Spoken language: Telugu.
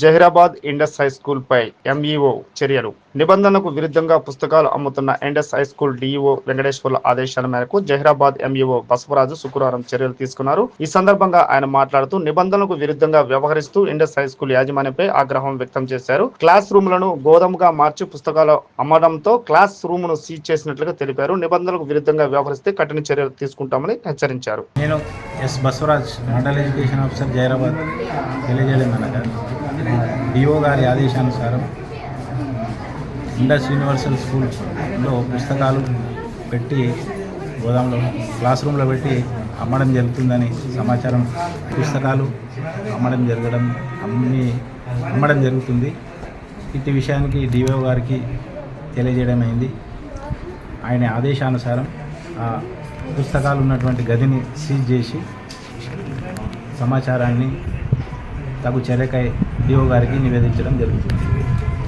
జహీరాబాద్ ఇండస్ హై స్కూల్ పై ఎంఈఓ చర్యలు. నిబంధనలకు విరుద్ధంగా పుస్తకాలు అమ్ముతున్న ఇండస్ హై స్కూల్ డిఈఓ వెంకటేశ్వర్ల ఆదేశాల మేరకు జహీరాబాద్ ఎంఈఓ బసవరాజు శుక్రవారం చర్యలు తీసుకున్నారు. ఈ సందర్భంగా ఆయన మాట్లాడుతూ నిబంధనలకు విరుద్ధంగా వ్యవహరిస్తూ ఇండస్ హై స్కూల్ యాజమాన్యంపై ఆగ్రహం వ్యక్తం చేశారు. క్లాస్ రూమ్లను గోదాముగా మార్చి పుస్తకాలు అమ్మడంతో క్లాస్ రూమ్ను సీజ్ చేసినట్లుగా తెలిపారు. నిబంధనలకు విరుద్ధంగా వ్యవహరిస్తే కఠిన చర్యలు తీసుకుంటామని హెచ్చరించారు. నేను S Basavaraj mandal education officer Zaheerabad తెలియజేయడం డిఓ గారి ఆదేశానుసారం ఇండస్ యూనివర్సల్ స్కూల్లో పుస్తకాలు పెట్టి గోదాంలో క్లాస్ రూమ్లో పెట్టి అమ్మడం జరుగుతుందని సమాచారం పుస్తకాలు అమ్మడం జరగడం అమ్మి అమ్మడం జరుగుతుంది. ఇట్టి విషయానికి డిఓ గారికి తెలియజేయడం అయింది ఆయన ఆదేశానుసారం ఆ పుస్తకాలు ఉన్నటువంటి గదిని సీజ్ చేసి సమాచారాన్ని తగు చర్యకై డిఓ గారికి నివేదించడం జరుగుతుంది.